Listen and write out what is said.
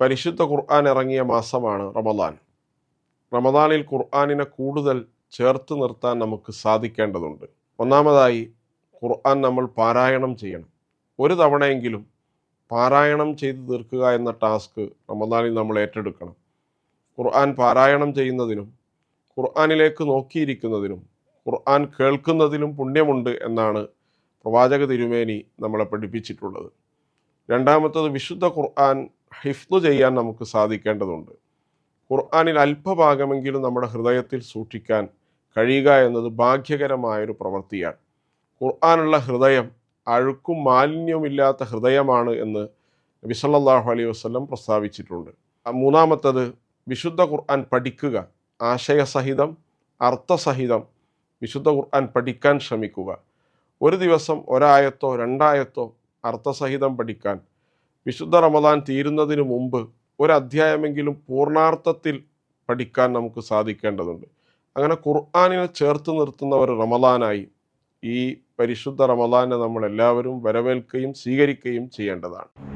പരിശുദ്ധ ഖുർആൻ ഇറങ്ങിയ മാസമാണ് റമദാൻ. റമദാനിൽ ഖുർആാനിനെ കൂടുതൽ ചേർത്ത് നിർത്താൻ നമുക്ക് സാധിക്കേണ്ടതുണ്ട്. ഒന്നാമതായി ഖുർആൻ നമ്മൾ പാരായണം ചെയ്യണം. ഒരു തവണയെങ്കിലും പാരായണം ചെയ്ത് തീർക്കുക എന്ന ടാസ്ക് റമദാനിൽ നമ്മൾ ഏറ്റെടുക്കണം. ഖുർആൻ പാരായണം ചെയ്യുന്നതിനും ഖുർആനിലേക്ക് നോക്കിയിരിക്കുന്നതിനും ഖുർആൻ കേൾക്കുന്നതിലും പുണ്യമുണ്ട് എന്നാണ് പ്രവാചക തിരുമേനി നമ്മളെ പഠിപ്പിച്ചിട്ടുള്ളത്. രണ്ടാമത്തത് വിശുദ്ധ ഖുർആൻ ഹിഫ്ദ് ചെയ്യാൻ നമുക്ക് സാധിക്കേണ്ടതുണ്ട്. ഖുർആാനിൽ അല്പഭാഗമെങ്കിലും നമ്മുടെ ഹൃദയത്തിൽ സൂക്ഷിക്കാൻ കഴിയുക എന്നത് ഭാഗ്യകരമായൊരു പ്രവൃത്തിയാണ്. ഖുർആാനുള്ള ഹൃദയം അഴുക്കും മാലിന്യവുമില്ലാത്ത ഹൃദയമാണ് എന്ന് നബി സല്ലല്ലാഹു അലൈഹി വസല്ലം പ്രസ്താവിച്ചിട്ടുണ്ട്. മൂന്നാമത്തത് വിശുദ്ധ ഖുർആൻ പഠിക്കുക ആശയസഹിതം അർത്ഥസഹിതം വിശുദ്ധ ഖുർആൻ പഠിക്കാൻ ശ്രമിക്കുക. ഒരു ദിവസം ഒരായത്തോ രണ്ടായത്തോ അർത്ഥസഹിതം പഠിക്കാൻ വിശുദ്ധ റമദാൻ തീരുന്നതിന് മുമ്പ് ഒരു അധ്യായമെങ്കിലും പൂർണാർത്ഥത്തിൽ പഠിക്കാൻ നമുക്ക് സാധിക്കേണ്ടതുണ്ട്. അങ്ങനെ ഖുർആാനിനെ ചേർത്ത് നിർത്തുന്ന ഒരു റമദാനായി ഈ പരിശുദ്ധ റമദാനെ നമ്മൾ എല്ലാവരും വരവേൽക്കുകയും സ്വീകരിക്കുകയും ചെയ്യേണ്ടതാണ്.